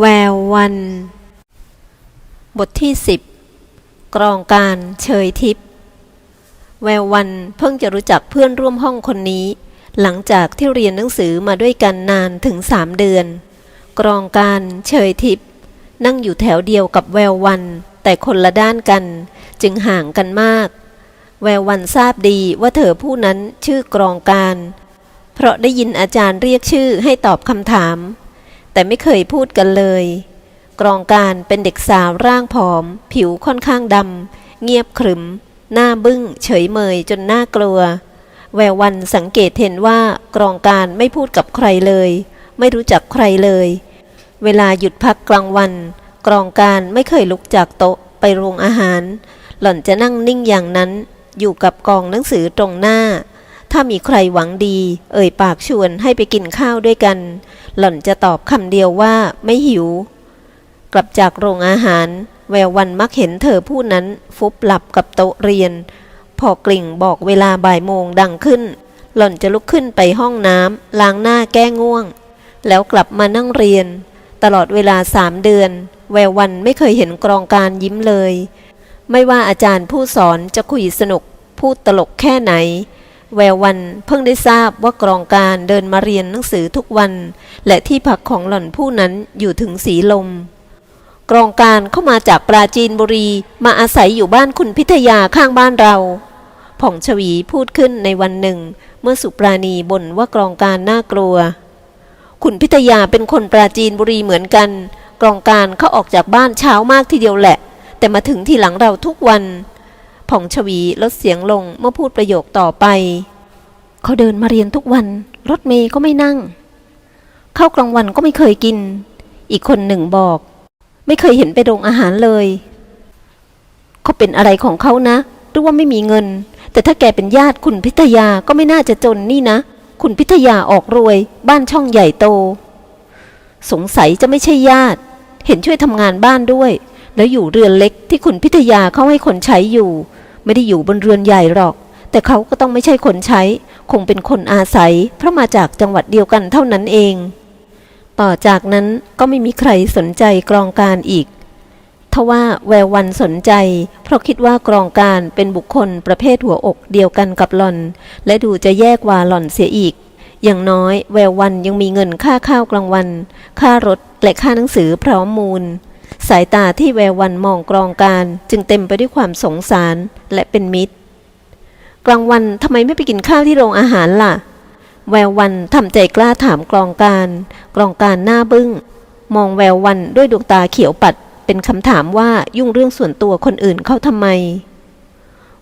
แวววัน บทที่สิบกรองการเชยทิพย์แวววันเพิ่งจะรู้จักเพื่อนร่วมห้องคนนี้ หลังจากที่เรียนหนังสือมาด้วยกันนานถึงสามเดือน กรองการเชยทิพย์นั่งอยู่แถวเดียวกับแวววัน แต่คนละด้านกัน จึงห่างกันมาก แวววันทราบดีว่าเธอผู้นั้นชื่อกรองการ เพราะได้ยินอาจารย์เรียกชื่อให้ตอบคำถาม แต่ไม่เคยพูดกันเลย กรองการเป็นเด็กสาวร่างผอม ผิวค่อนข้างดำเงียบขรึม หน้าบึ้ง เฉยเมยจนน่ากลัว แวววันสังเกตเห็นว่ากรองการไม่พูดกับใครเลย ไม่รู้จักใครเลย เวลาหยุดพักกลางวัน กรองการไม่เคยลุกจากโต๊ะไปโรงอาหาร หล่อนจะนั่งนิ่งอย่างนั้น อยู่กับกองหนังสือตรงหน้า ถ้ามีใครหวังดี เอ่ยปากชวนให้ไปกินข้าวด้วยกัน หล่อนจะตอบคำเดียวว่าไม่หิว กลับจากโรงอาหาร แวววันมักเห็นเธอผู้นั้นฟุบหลับกับโต๊ะเรียน พอกลิ่งบอกเวลาบ่ายโมงดังขึ้น หล่อนจะลุกขึ้นไปห้องน้ำล้างหน้าแก้ง่วง แล้วกลับมานั่งเรียน ตลอดเวลาสามเดือน แวววันไม่เคยเห็นกรองการยิ้มเลย ไม่ว่าอาจารย์ผู้สอนจะคุยสนุกพูดตลกแค่ไหน แวววันเพิ่งได้ทราบว่ากรองการเดินมาเรียนหนังสือทุกวัน และที่พักของหล่อนผู้นั้นอยู่ถึงสีลม กรองการเข้ามาจากปราจีนบุรีมาอาศัยอยู่บ้านคุณพิทยาข้างบ้านเราผ่องชวีพูดขึ้นในวันหนึ่ง เมื่อสุปราณีบ่นว่ากรองการน่ากลัว คุณพิทยาเป็นคนปราจีนบุรีเหมือนกัน กรองการเขาออกจากบ้านเช้ามากทีเดียวแหละ แต่มาถึงที่หลังเราทุกวัน ผ่องชวีลดเสียงลงเมื่อพูดประโยคต่อไป เขาเดินมาเรียนทุกวัน รถเมย์ก็ไม่นั่ง ข้าวกลางวันก็ไม่เคยกิน อีกคนหนึ่งบอก ไม่เคยเห็นไปโรงอาหารเลย เขาเป็นอะไรของเขานะหรือว่าไม่มีเงิน แต่ถ้าแกเป็นญาติคุณพิทยาก็ไม่น่าจะจนนี่นะ คุณพิทยาออกรวย บ้านช่องใหญ่โต สงสัยจะไม่ใช่ญาติ เห็นช่วยทำงานบ้านด้วย แล้วอยู่เรือนเล็กที่คุณพิทยาเขาให้คนใช้อยู่ ไม่ได้อยู่บนเรือนใหญ่หรอก แต่เขาก็ต้องไม่ใช่คนใช้ คงเป็นคนอาศัย เพราะมาจากจังหวัดเดียวกันเท่านั้นเอง ต่อจากนั้นก็ไม่มีใครสนใจกรองการอีกทว่าแวววันสนใจ เพราะคิดว่ากรองการเป็นบุคคลประเภทหัวอกเดียวกันกับหล่อน และดูจะแยกว่าหล่อนเสียอีก อย่างน้อยแวววันยังมีเงินค่าข้าวกลางวัน ค่ารถและค่าหนังสือพร้อมมูล สายตาที่แวววันมองกรองการจึงเต็มไปด้วยความสงสารและเป็นมิตร กลางวันทำไมไม่ไปกินข้าวที่โรงอาหารล่ะ แวววันทำใจกล้าถามกรองการ กรองการหน้าบึง้ง มองแวววันด้วยดวงตาเขียวปัด เป็นคำถามว่ายุ่งเรื่องส่วนตัวคนอื่นเขาทำไม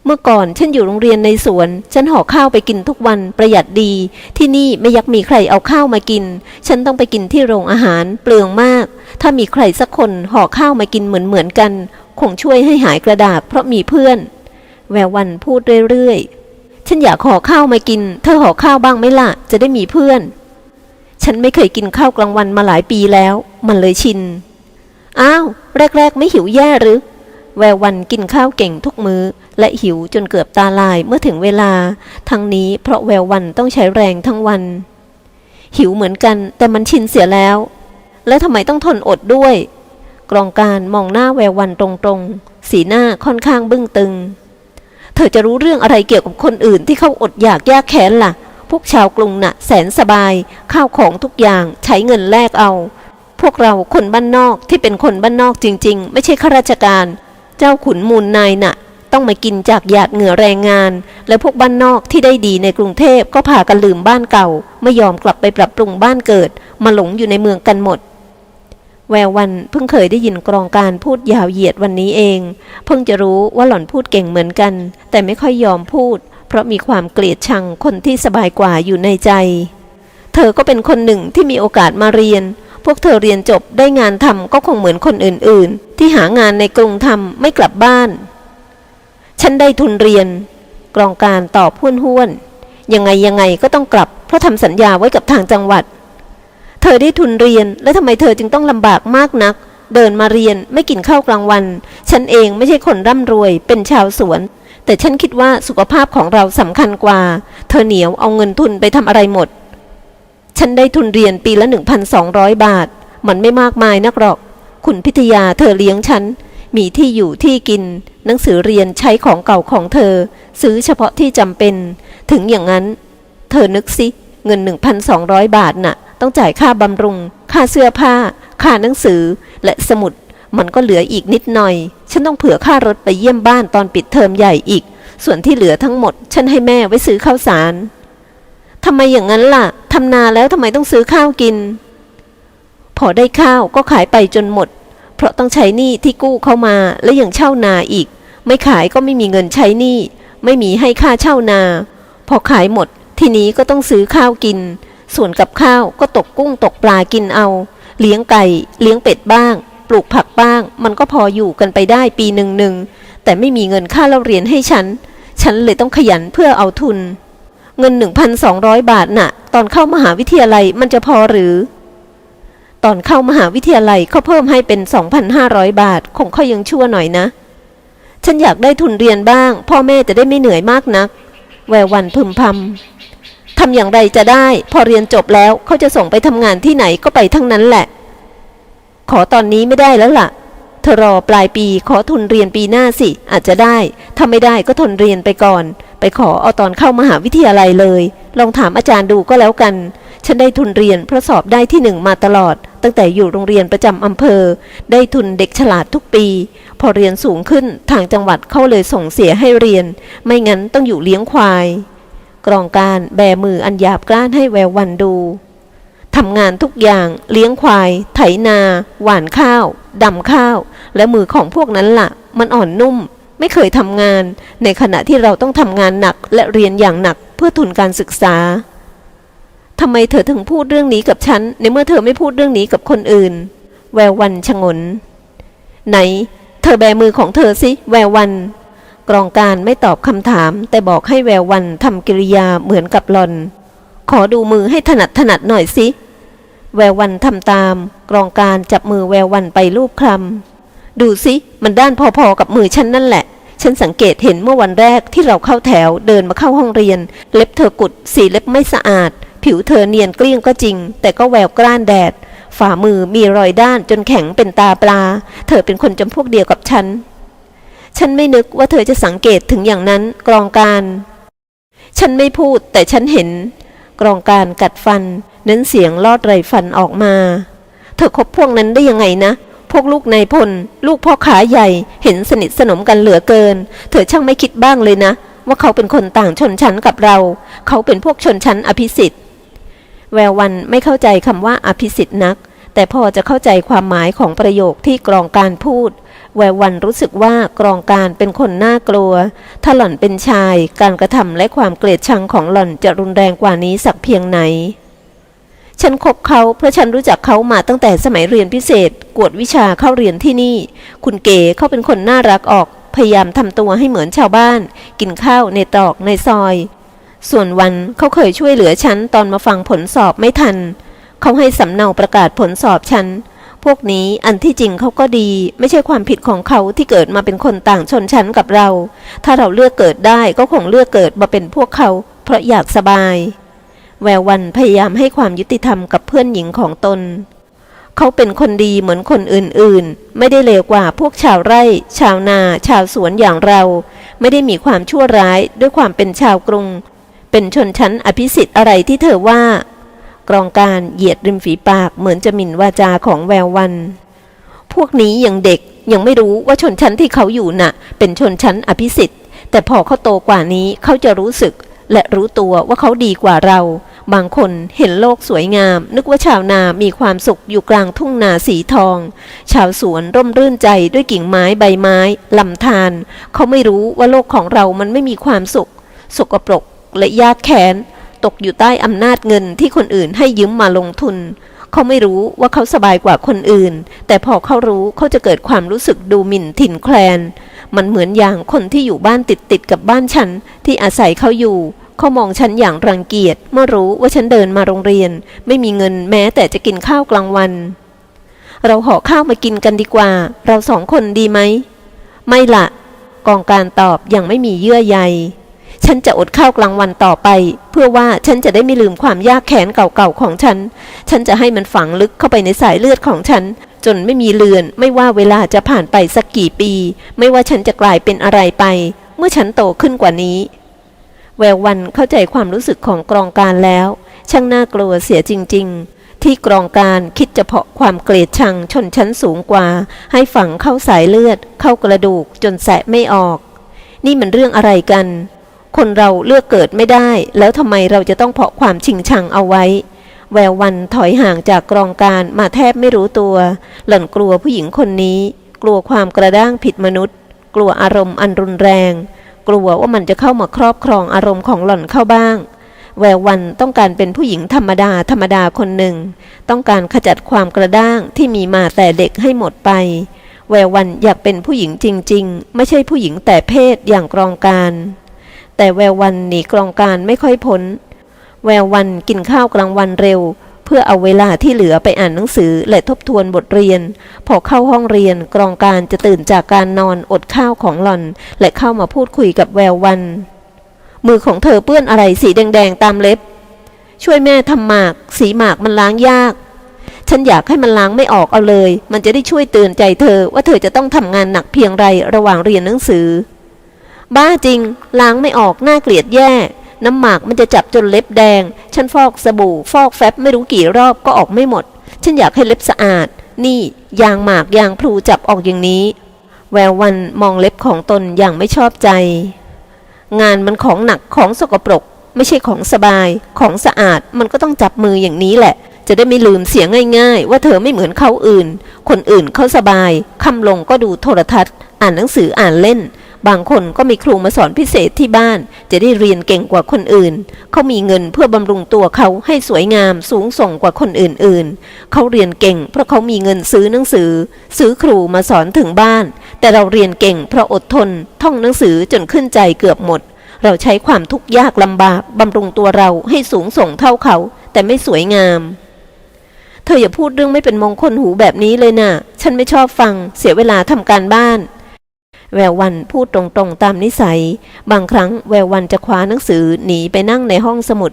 เมื่อก่อนฉันอยู่โรงเรียนในสวน ฉันห่อข้าวไปกินทุกวันประหยัดดี ที่นี่ไม่ยักมีใครเอาข้าวมากิน ฉันต้องไปกินที่โรงอาหารเปลืองมาก ถ้ามีใครสักคนห่อข้าวมากินเหมือนเหมือนๆกัน คงช่วยให้หายกระดาษเพราะมีเพื่อน แวววันพูดเรื่อยๆ ฉันอยากห่อข้าวมากิน เธอห่อข้าวบ้างไหมล่ะ จะได้มีเพื่อน ฉันไม่เคยกินข้าวกลางวันมาหลายปีแล้ว มันเลยชิน อ้าว แรก ๆ ไม่หิวแย่หรือ แวววันกินข้าวเก่งทุกมือ้อ และหิวจนเกือบตาลายเมื่อถึงเวลา ทั้งนี้เพราะแวววันต้องใช้แรงทั้งวัน หิวเหมือนกัน แต่มันชินเสียแล้ว แล้วทำไมต้องทนอดด้วย กรองการมองหน้าแวววันตรงๆ สีหน้าค่อนข้างบึ้งตึง เธอจะรู้เรื่องอะไรเกี่ยวกับคนอื่นที่เขาอดอยากยากแค้นล่ะ พวกชาวกรุงน่ะ แสนสบาย ข้าวของทุกอย่างใช้เงินแลกเอา พวกเราคนบ้านนอกที่เป็นคนบ้านนอกจริง ๆ ไม่ใช่ข้าราชการ เจ้าขุนมูลนายน่ะต้องมากินจากหยาดเหงื่อแรงงาน และพวกบ้านนอกที่ได้ดีในกรุงเทพก็พากันลืมบ้านเก่า ไม่ยอมกลับไปปรับปรุงบ้านเกิด มาหลงอยู่ในเมืองกันหมด แวววันเพิ่งเคยได้ยินกรองการพูดยาวเหยียดวันนี้เอง เพิ่งจะรู้ว่าหล่อนพูดเก่งเหมือนกัน แต่ไม่ค่อยยอมพูด เพราะมีความเกลียดชังคนที่สบายกว่าอยู่ในใจ เธอก็เป็นคนหนึ่งที่มีโอกาสมาเรียน พวกเธอเรียนจบได้งานทำก็คงเหมือนคนอื่น ๆ ที่หางานในกรุงทำไม่กลับบ้าน ฉันได้ทุนเรียน กรองการตอบห้วนห้วนๆยังไงยังไงก็ต้องกลับ เพราะทำสัญญาไว้กับทางจังหวัด เธอได้ทุนเรียน แล้วทำไมเธอจึงต้องลำบากมากนัก เดินมาเรียนไม่กินข้าวกลางวัน ฉันเองไม่ใช่คนร่ำรวย เป็นชาวสวน แต่ฉันคิดว่าสุขภาพของเราสำคัญกว่า เธอเหนียวเอาเงินทุนไปทำอะไรหมด ฉันได้ทุนเรียนปีละ 1,200 บาท มันไม่มากมายนักหรอก คุณพิทยาเธอเลี้ยงฉัน มีที่อยู่ที่กิน หนังสือเรียนใช้ของเก่าของเธอ ซื้อเฉพาะที่จำเป็น ถึงอย่างนั้น เธอนึกสิเงิน 1,200 บาทน่ะ ต้องจ่ายค่าบำรุง ค่าเสื้อผ้า ค่าหนังสือ และสมุด มันก็เหลืออีกนิดหน่อย ฉันต้องเผื่อค่ารถไปเยี่ยมบ้านตอนปิดเทอมใหญ่อีก ส่วนที่เหลือทั้งหมด ฉันให้แม่ไว้ซื้อข้าวสารทำไมอย่างนั้นล่ะทำนาแล้วทำไมต้องซื้อข้าวกิน พอได้ข้าวก็ขายไปจนหมด เพราะต้องใช้หนี้ที่กู้เข้ามาและยังเช่านาอีก ไม่ขายก็ไม่มีเงินใช้หนี้ไม่มีให้ค่าเช่านา พอขายหมดทีนี้ก็ต้องซื้อข้าวกิน ส่วนกับข้าวก็ตกกุ้งตกปลากินเอา เลี้ยงไก่ เลี้ยงเป็ดบ้าง ปลูกผักบ้าง มันก็พออยู่กันไปได้ปีหนึ่งหนึ่งแต่ไม่มีเงินค่าเล่าเรียนให้ฉัน ฉันเลยต้องขยันเพื่อเอาทุน เงิน 1,200 บาทน่ะ ตอนเข้ามหาวิทยาลัยมันจะพอหรือ ตอนเข้ามหาวิทยาลัยเขาเพิ่มให้เป็น 2,500 บาท คงค่อยยังชั่วหน่อยนะ ฉันอยากได้ทุนเรียนบ้าง พ่อแม่จะได้ไม่เหนื่อยมากนัก แวววันพึมพำ ทำอย่างไรจะได้ พอเรียนจบแล้วเขาจะส่งไปทำงานที่ไหนก็ไปทั้งนั้นแหละ ขอตอนนี้ไม่ได้แล้วล่ะ เธอรอปลายปีขอทุนเรียนปีหน้าสิ อาจจะได้ ถ้าไม่ได้ก็ทนเรียนไปก่อน ไปขอเอาตอนเข้ามหาวิทยาลัยเลย ลองถามอาจารย์ดูก็แล้วกัน ฉันได้ทุนเรียนเพราะสอบได้ที่หนึ่งมาตลอด ตั้งแต่อยู่โรงเรียนประจำอำเภอ ได้ทุนเด็กฉลาดทุกปี พอเรียนสูงขึ้นทางจังหวัดเขาเลยส่งเสียให้เรียน ไม่งั้นต้องอยู่เลี้ยงควาย รองการแบมืออันหยาบกร้านให้แวววันดูทำงานทุกอย่างเลี้ยงควาย ไถนา หว่านข้าวดำข้าว และมือของพวกนั้นละ่ะ มันอ่อนนุ่ม ไม่เคยทำงาน ในขณะที่เราต้องทำงานหนักและเรียนอย่างหนักเพื่อทุนการศึกษาทำไมเธอถึงพูดเรื่องนี้กับฉัน ในเมื่อเธอไม่พูดเรื่องนี้กับคนอื่น แวววันชงน ไหน เธอแบมือของเธอสิ แวววัน กรองการไม่ตอบคำถาม แต่บอกให้แวววันทำกิริยาเหมือนกับหลอน ขอดูมือให้ถนัดถนัดหน่อยสิ แวววันทำตาม กรองการจับมือแวววันไปรูปคลำดูสิมันด้านพอๆกับมือฉันนั่นแหละ ฉันสังเกตเห็นเมื่อวันแรกที่เราเข้าแถวเดินมาเข้าห้องเรียน เล็บเธอกุดสีเล็บไม่สะอาด ผิวเธอเนียนเกลี้ยงก็จริง แต่ก็แววกล้านแดดฝ่ามือมีรอยด้านจนแข็งเป็นตาปลา เธอเป็นคนจำพวกเดียวกับฉัน ฉันไม่นึกว่าเธอจะสังเกตถึงอย่างนั้นกรองการ ฉันไม่พูดแต่ฉันเห็น กรองการกัดฟัน เน้นเสียงลอดไรฟันออกมา เธอคบพวกนั้นได้ยังไงนะ พวกลูกนายพล ลูกพ่อขาใหญ่ เห็นสนิทสนมกันเหลือเกิน เธอช่างไม่คิดบ้างเลยนะ ว่าเขาเป็นคนต่างชนชั้นกับเรา เขาเป็นพวกชนชั้นอภิสิทธิ์แวววันไม่เข้าใจคำว่าอภิสิทธิ์นัก แต่พอจะเข้าใจความหมายของประโยคที่กรองการพูด แวววันรู้สึกว่ากรองการเป็นคนน่ากลัว ถ้าหล่อนเป็นชาย การกระทำและความเกลียดชังของหล่อนจะรุนแรงกว่านี้สักเพียงไหน ฉันคบเขาเพราะฉันรู้จักเขามาตั้งแต่สมัยเรียนพิเศษ กวดวิชาเข้าเรียนที่นี่ คุณเก๋เขาเป็นคนน่ารักออก พยายามทำตัวให้เหมือนชาวบ้าน กินข้าวในตรอกในซอย ส่วนวันเขาเคยช่วยเหลือฉันตอนมาฟังผลสอบไม่ทัน เขาให้สำเนาประกาศผลสอบฉัน พวกนี้อันที่จริงเขาก็ดี ไม่ใช่ความผิดของเขาที่เกิดมาเป็นคนต่างชนชั้นกับเรา ถ้าเราเลือกเกิดได้ก็คงเลือกเกิดมาเป็นพวกเขา เพราะอยากสบาย แวววันพยายามให้ความยุติธรรมกับเพื่อนหญิงของตน เขาเป็นคนดีเหมือนคนอื่นๆ ไม่ได้เลวกว่าพวกชาวไร่ ชาวนา ชาวสวนอย่างเรา ไม่ได้มีความชั่วร้ายด้วยความเป็นชาวกรุง เป็นชนชั้นอภิสิทธิ์อะไรที่เธอว่า กรองการเหยียดริมฝีปากเหมือนจะหมิ่นวาจาของแวววัน พวกนี้ยังเด็กยังไม่รู้ว่าชนชั้นที่เขาอยู่น่ะ เป็นชนชั้นอภิสิทธิ์ แต่พอเขาโตกว่านี้เขาจะรู้สึก และรู้ตัวว่าเขาดีกว่าเรา บางคนเห็นโลกสวยงาม นึกว่าชาวนามีความสุขอยู่กลางทุ่งนาสีทอง ชาวสวนร่มรื่นใจด้วยกิ่งไม้ใบไม้ลำธารเขาไม่รู้ว่าโลกของเรามันไม่มีความสุข สกปรกและยากแค้น ตกอยู่ใต้อำนาจเงินที่คนอื่นให้ยืมมาลงทุน เขาไม่รู้ว่าเขาสบายกว่าคนอื่น แต่พอเขารู้เขาจะเกิดความรู้สึกดูหมิ่นถิ่นแคลน มันเหมือนอย่างคนที่อยู่บ้านติดติดกับบ้านฉัน ที่อาศัยเขาอยู่ เขามองฉันอย่างรังเกียจเมื่อรู้ว่าฉันเดินมาโรงเรียน ไม่มีเงินแม้แต่จะกินข้าวกลางวัน เราห่อข้าวมากินกันดีกว่า เราสองคนดีไหมไม่ละกองการตอบอย่างไม่มีเยื่อใย ฉันจะอดข้าวกลางวันต่อไป เพื่อว่าฉันจะได้ไม่ลืมความยากแค้นเก่าๆของฉัน ฉันจะให้มันฝังลึกเข้าไปในสายเลือดของฉัน จนไม่มีเลือน ไม่ว่าเวลาจะผ่านไปสักกี่ปี ไม่ว่าฉันจะกลายเป็นอะไรไป เมื่อฉันโตขึ้นกว่านี้ แวววันเข้าใจความรู้สึกของกรองการแล้ว ช่างน่ากลัวเสียจริง ๆที่กรองการคิดจะเพาะความเกลียดชังชนชั้นสูงกว่า ให้ฝังเข้าสายเลือด เข้ากระดูกจนแสะไม่ออก นี่มันเรื่องอะไรกัน คนเราเลือกเกิดไม่ได้ แล้วทำไมเราจะต้องเพาะความชิงชังเอาไว้ แวววันถอยห่างจากกรองการมาแทบไม่รู้ตัว หล่อนกลัวผู้หญิงคนนี้ กลัวความกระด้างผิดมนุษย์ กลัวอารมณ์อันรุนแรง กลัวว่ามันจะเข้ามาครอบครองอารมณ์ของหล่อนเข้าบ้าง แวววันต้องการเป็นผู้หญิงธรรมดาธรรมดาคนหนึ่ง ต้องการขจัดความกระด้างที่มีมาแต่เด็กให้หมดไปแวววันอยากเป็นผู้หญิงจริง ๆ ไม่ใช่ผู้หญิงแต่เพศอย่างกรองการ แต่แวววันหนีกรองการไม่ค่อยพ้น แวววันกินข้าวกลางวันเร็ว เพื่อเอาเวลาที่เหลือไปอ่านหนังสือและทบทวนบทเรียน พอเข้าห้องเรียนกรองการจะตื่นจากการนอนอดข้าวของหล่อน และเข้ามาพูดคุยกับแวววัน มือของเธอเปื้อนอะไรสีแดงๆตามเล็บ ช่วยแม่ทำหมาก สีหมากมันล้างยากฉันอยากให้มันล้างไม่ออกเอาเลย มันจะได้ช่วยเตือนใจเธอว่าเธอจะต้องทำงานหนักเพียงไรระหว่างเรียนหนังสือ บ้าจริง ล้างไม่ออกน่าเกลียดแย่ น้ำหมากมันจะจับจนเล็บแดง ฉันฟอกสบู่ ฟอกแฟบไม่รู้กี่รอบก็ออกไม่หมด ฉันอยากให้เล็บสะอาด นี่ยางหมากยางพลูจับออกอย่างนี้ แวววันมองเล็บของตนอย่างไม่ชอบใจ งานมันของหนักของสกปรก ไม่ใช่ของสบาย ของสะอาดมันก็ต้องจับมืออย่างนี้แหละ จะได้ไม่ลืมเสียงง่าย ๆ ว่าเธอไม่เหมือนเขาอื่น คนอื่นเขาสบายคำลงก็ดูโทรทัศน์ อ่านหนังสืออ่านเล่น บางคนก็มีครูมาสอนพิเศษที่บ้าน จะได้เรียนเก่งกว่าคนอื่น เขามีเงินเพื่อบำรุงตัวเขาให้สวยงามสูงส่งกว่าคนอื่นๆ เขาเรียนเก่ง เพราะเขามีเงินซื้อหนังสือ ซื้อครูมาสอนถึงบ้าน แต่เราเรียนเก่งเพราะอดทน ท่องหนังสือจนขึ้นใจเกือบหมด เราใช้ความทุกข์ยากลำบากบำรุงตัวเราให้สูงส่งเท่าเขา แต่ไม่สวยงามเธออย่าพูดเรื่องไม่เป็นมงคลหูแบบนี้เลยนะ่ะ ฉันไม่ชอบฟัง เสียเวลาทำการบ้าน แวววันพูดตรงๆตามนิสัย บางครั้งแวววันจะคว้าหนังสือหนีไปนั่งในห้องสมุด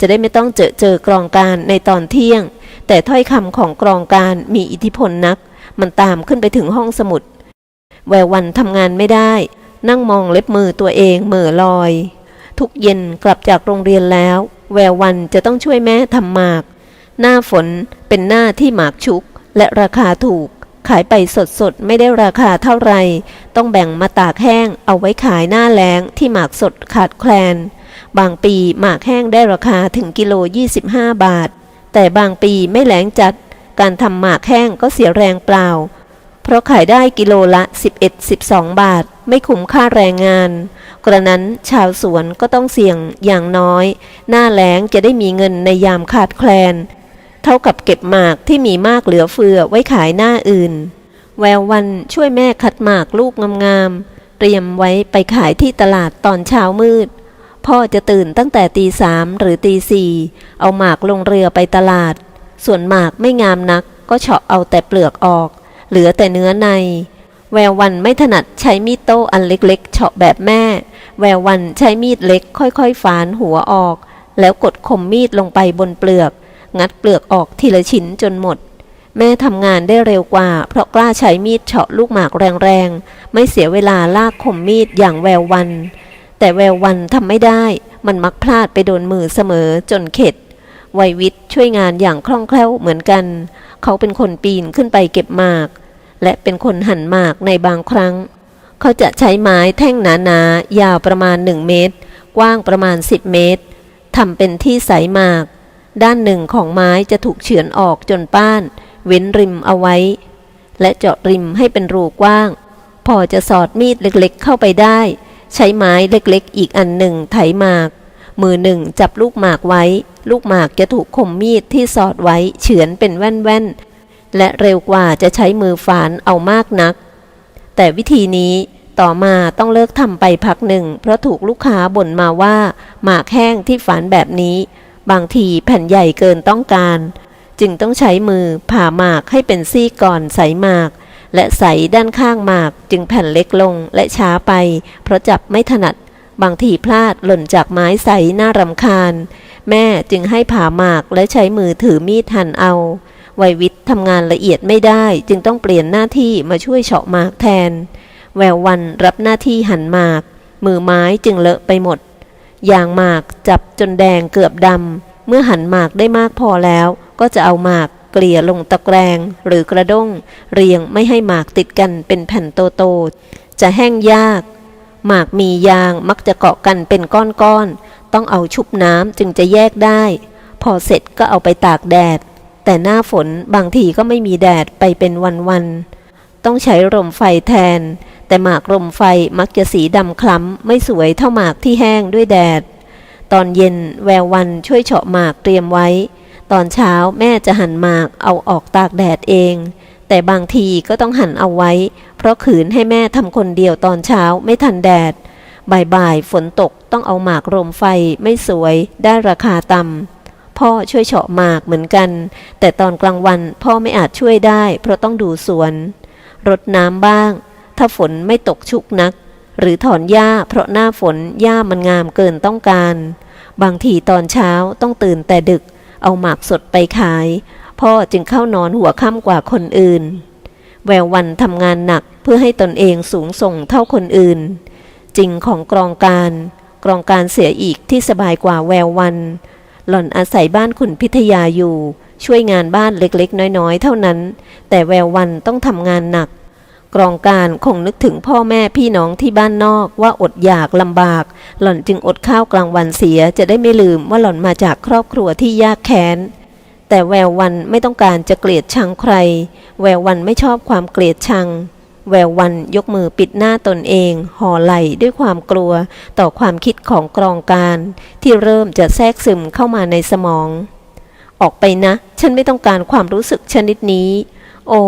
จะได้ไม่ต้องเจอเจอกรองการในตอนเที่ยง แต่ถ้อยคำของกรองการมีอิทธิพลนัก มันตามขึ้นไปถึงห้องสมุด แวววันทำงานไม่ได้ นั่งมองเล็บมือตัวเองเหม่อลอย ทุกเย็นกลับจากโรงเรียนแล้ว แวววันจะต้องช่วยแม่ทำหมาก หน้าฝนเป็นหน้าที่หมากชุกและราคาถูก ขายไปสดๆ ไม่ได้ราคาเท่าไหรต้องแบ่งมาตากแห้ง เอาไว้ขายหน้าแล้งที่หมากสดขาดแคลน บางปีหมากแห้งได้ราคาถึงกิโล 25 บาท แต่บางปีไม่แหลงจัด การทำหมากแห้งก็เสียแรงเปล่า เพราะขายได้กิโลละ 11-12 บาท ไม่คุ้มค่าแรงงาน กระนั้นชาวสวนก็ต้องเสี่ยงอย่างน้อย หน้าแล้งจะได้มีเงินในยามขาดแคลน เท่ากับเก็บหมากที่มีมากเหลือเฟือไว้ขายหน้าอื่น แวววันช่วยแม่คัดหมากลูกงามๆเตรียมไว้ไปขายที่ตลาดตอนเช้ามืด พ่อจะตื่นตั้งแต่ตีสามหรือตีสี่เอาหมากลงเรือไปตลาด ส่วนหมากไม่งามนักก็เฉาะเอาแต่เปลือกออก เหลือแต่เนื้อใน แวววันไม่ถนัดใช้มีดโต้อันเล็กๆเฉาะแบบแม่ แวววันใช้มีดเล็กค่อยๆฝานหัวออก แล้วกดคมมีดลงไปบนเปลือก งัดเปลือกออกทีละชิ้นจนหมด แม่ทำงานได้เร็วกว่า เพราะกล้าใช้มีดเฉาะลูกหมากแรงๆ ไม่เสียเวลาลากคมมีดอย่างแวววัน แต่แวววันทำไม่ได้ มันมักพลาดไปโดนมือเสมอจนเข็ดไวยวิทย์ช่วยงานอย่างคล่องแคล่วเหมือนกัน เขาเป็นคนปีนขึ้นไปเก็บหมาก และเป็นคนหั่นหมากในบางครั้ง เขาจะใช้ไม้แท่งหนาๆ ยาวประมาณ 1 เมตร กว้างประมาณ 10 เมตรทำเป็นที่ใสหมาก ด้านหนึ่งของไม้จะถูกเฉือนออกจนป้าน เว้นริมเอาไว้ และเจาะริมให้เป็นรูกว้าง พอจะสอดมีดเล็กๆ เข้าไปได้ ใช้ไม้เล็กๆ อีกอันหนึ่งไถหมาก มือหนึ่งจับลูกหมากไว้ ลูกหมากจะถูกคมมีดที่สอดไว้เฉือนเป็นแว่นๆ และเร็วกว่าจะใช้มือฝานเอามากนัก แต่วิธีนี้ต่อมาต้องเลิกทำไปพักหนึ่ง เพราะถูกลูกค้าบ่นมาว่า หมากแห้งที่ฝานแบบนี้ บางทีแผ่นใหญ่เกินต้องการ จึงต้องใช้มือผ่าหมากให้เป็นซี่ก่อนใสหมาก และใสด้านข้างหมากจึงแผ่นเล็กลงและช้าไป เพราะจับไม่ถนัด บางทีพลาดหล่นจากไม้ใสน่ารำคาญ แม่จึงให้ผ่าหมากและใช้มือถือมีดหั่นเอาวัยวิทย์ทำงานละเอียดไม่ได้ จึงต้องเปลี่ยนหน้าที่มาช่วยเฉาะหมากแทน แวววันรับหน้าที่หั่นหมาก มือไม้จึงเลอะไปหมด อย่างหมากจับจนแดงเกือบดำ เมื่อหั่นหมากได้มากพอแล้ว ก็จะเอาหมากเกลี่ยลงตะแกรงหรือกระด้ง เรียงไม่ให้หมากติดกันเป็นแผ่นโตๆจะแห้งยาก หมากมียางมักจะเกาะกันเป็นก้อนๆ ต้องเอาชุบน้ำจึงจะแยกได้ พอเสร็จก็เอาไปตากแดด แต่หน้าฝนบางทีก็ไม่มีแดดไปเป็นวันๆ ต้องใช้รมไฟแทน แต่หมากรมไฟมักจะสีดำคล้ำไม่สวยเท่าหมากที่แห้งด้วยแดด ตอนเย็นแวววันช่วยเฉาะหมากเตรียมไว้ ตอนเช้าแม่จะหั่นหมากเอาออกตากแดดเอง แต่บางทีก็ต้องหั่นเอาไว้ เพราะขืนให้แม่ทำคนเดียวตอนเช้าไม่ทันแดด บ่ายๆฝนตกต้องเอาหมากรมไฟไม่สวยได้ราคาต่ำพ่อช่วยเฉาะหมากเหมือนกัน แต่ตอนกลางวันพ่อไม่อาจช่วยได้ เพราะต้องดูสวน รดน้ำบ้าง ถ้าฝนไม่ตกชุกนัก หรือถอนหญ้าเพราะหน้าฝนหญ้ามันงามเกินต้องการ บางทีตอนเช้าต้องตื่นแต่ดึก เอาหมากสดไปขาย พ่อจึงเข้านอนหัวค่ำกว่าคนอื่น แวววันทำงานหนักเพื่อให้ตนเองสูงส่งเท่าคนอื่น จริงของกรองการกรองการเสียอีกที่สบายกว่าแวววัน หล่อนอาศัยบ้านคุณพิทยาอยู่ ช่วยงานบ้านเล็กๆ น้อยๆ เท่านั้น แต่แวววันต้องทำงานหนัก กรองการคงนึกถึงพ่อแม่พี่น้องที่บ้านนอกว่าอดอยากลำบาก หล่อนจึงอดข้าวกลางวันเสียจะได้ไม่ลืมว่าหล่อนมาจากครอบครัวที่ยากแค้น แต่แวววันไม่ต้องการจะเกลียดชังใคร แวววันไม่ชอบความเกลียดชัง แวววันยกมือปิดหน้าตนเอง ห่อไหลด้วยความกลัวต่อความคิดของกรองการ ที่เริ่มจะแทรกซึมเข้ามาในสมอง ออกไปนะ ฉันไม่ต้องการความรู้สึกชนิดนี้ โอ้